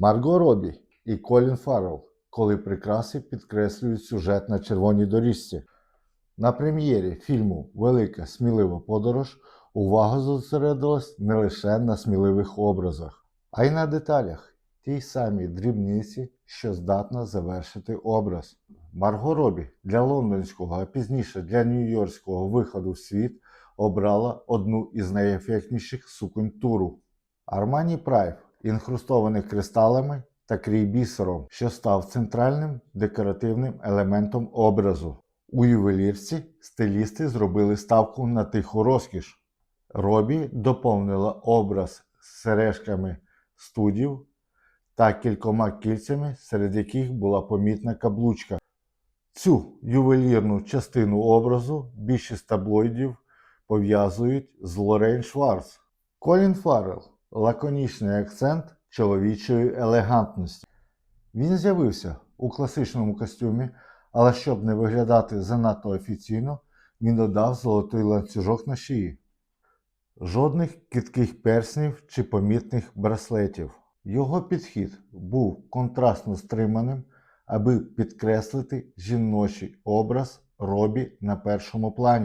Марго Робі і Колін Фаррелл, коли прикраси підкреслюють сюжет на червоній доріжці. На прем'єрі фільму Велика смілива подорож увага зосередилась не лише на сміливих образах, а й на деталях, тій самій дрібниці, що здатна завершити образ. Марго Робі для лондонського, а пізніше для нью-йоркського виходу в світ обрала одну із найефектніших суконь туру. Армані Прайв, інхрустований кристалами та крій бісером, що став центральним декоративним елементом образу. У ювелірці стилісти зробили ставку на тиху розкіш. Робі доповнила образ з сережками студів та кількома кільцями, серед яких була помітна каблучка. Цю ювелірну частину образу більшість таблоїдів пов'язують з Лорен Шварц. Колін Фаррелл – лаконічний акцент чоловічої елегантності. Він з'явився у класичному костюмі, але щоб не виглядати занадто офіційно, він додав золотий ланцюжок на шиї. Жодних кітких перснів чи помітних браслетів. Його підхід був контрастно стриманим, аби підкреслити жіночий образ Робі на першому плані.